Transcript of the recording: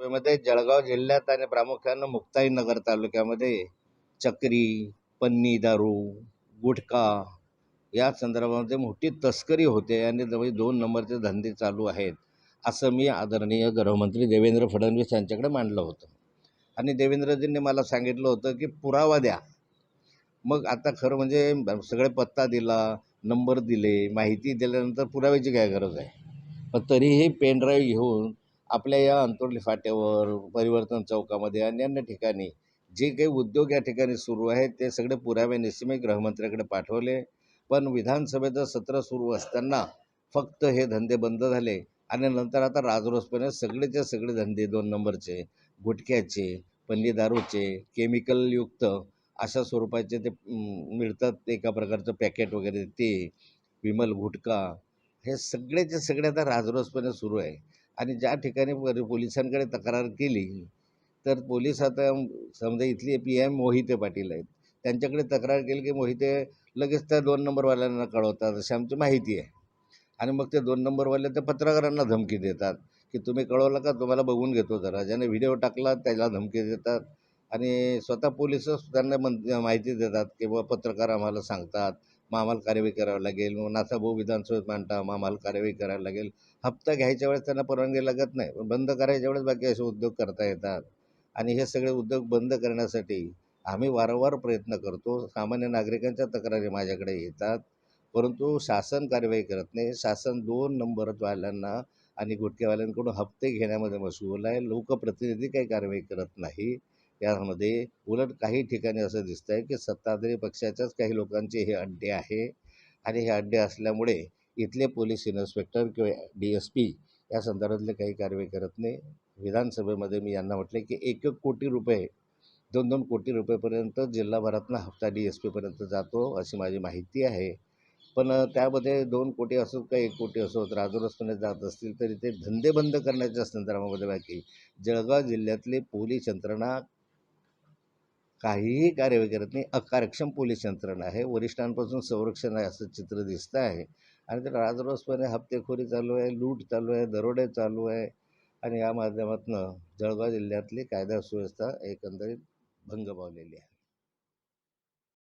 मध्ये जळगाव जिल्ह्यात आणि प्रामुख्यानं मुक्ताईनगर तालुक्यामध्ये चक्री पन्नी दारू गुटखा या संदर्भामध्ये मोठी तस्करी होते आणि जवळ दोन नंबरचे धंदे चालू आहेत असं मी आदरणीय गृहमंत्री देवेंद्र फडणवीस यांच्याकडे मांडलं होतं. आणि देवेंद्रजींनी मला सांगितलं होतं की पुरावा द्या. मग आता खरं म्हणजे सगळे पत्ता दिला नंबर दिले माहिती दिल्यानंतर पुराव्याची काय गरज आहे? पण तरीही पेनड्राईव्ह घेऊन आपल्या या अंतोर्ली फाट्यावर परिवर्तन चौकामध्ये अन्यान्य अन्य ठिकाणी जे काही उद्योग या ठिकाणी सुरू आहेत ते सगळे पुरावे मी गृहमंत्र्याकडे पाठवले. पण विधानसभेचं सत्र सुरू असताना फक्त हे धंदे बंद झाले आणि नंतर आता राजरोसपणे सगळेचे सगळे धंदे दोन नंबरचे गुटख्याचे पल्ली दारूचे केमिकलयुक्त अशा स्वरूपाचे ते मिळतात. एका प्रकारचं पॅकेट वगैरे ते विमल गुटखा हे सगळेचे सगळे आता राजरोसपणे सुरू आहे. आणि ज्या ठिकाणी पोलिसांकडे तक्रार केली तर पोलीस आता समजा इथली पी एम मोहिते पाटील आहेत त्यांच्याकडे तक्रार केली की मोहिते लगेच त्या दोन नंबरवाल्यांना कळवतात अशी आमची माहिती आहे. आणि मग ते दोन नंबरवाले ते पत्रकारांना धमकी देतात की तुम्ही कळवलं का तुम्हाला बघून घेतो जरा. ज्याने व्हिडिओ टाकला त्याला धमकी देतात. आणि स्वतः पोलिसच त्यांना मन माहिती देतात की पत्रकार आम्हाला सांगतात. मग आम्हाला कार्यवाही करावी लागेल. मग नाथाभाऊ विधानसभेत मांडता मग आम्हाला कार्यवाही करावी लागेल. हप्ता घ्यायच्या वेळेस त्यांना परवानगी लागत नाही. पण बंद करायच्या वेळेस बाकी असे उद्योग करता येतात. आणि हे सगळे उद्योग बंद करण्यासाठी आम्ही वारंवार प्रयत्न करतो. सामान्य नागरिकांच्या तक्रारी माझ्याकडे येतात. परंतु शासन कार्यवाही करत नाही. शासन दोन नंबरवाल्यांना आणि गुटखेवाल्यांकडून हप्ते घेण्यामध्ये मशगूल आहे. लोकप्रतिनिधी काही कारवाई करत नाही. त्यामध्ये उलट काही ठिकाणी असं दिसतं आहे की सत्ताधारी पक्षाच्याच काही लोकांचे हे अड्डे आहे. आणि हे अड्डे असल्यामुळे इथले पोलीस इन्स्पेक्टर किंवा डी एस पी या संदर्भातले काही कारवाई करत नाही. विधानसभेमध्ये मी यांना म्हटले की एक एक कोटी रुपये दोन दोन कोटी रुपयेपर्यंत जिल्हाभरातनं हप्ता डी एस पीपर्यंत जातो अशी माझी माहिती आहे. पण त्यामध्ये दोन कोटी असो का एक कोटी असो राजूरस्ताने जात असतील तरी ते धंदे बंद करण्याच्या संदर्भामध्ये बाकी. जळगाव जिल्ह्यातली पोलीस यंत्रणा काहीही कार्यवाही करत नाही. अकार्यक्षम पोलीस यंत्रणा आहे. वरिष्ठांपासून संरक्षण आहे असं चित्र दिसतं आहे. आणि ते राजरोसपणे हप्तेखोरी चालू आहे लूट चालू आहे दरोडे चालू आहे. आणि या माध्यमातून जळगाव जिल्ह्यातली कायदा सुव्यवस्था एकंदरीत भंग पावलेली आहे.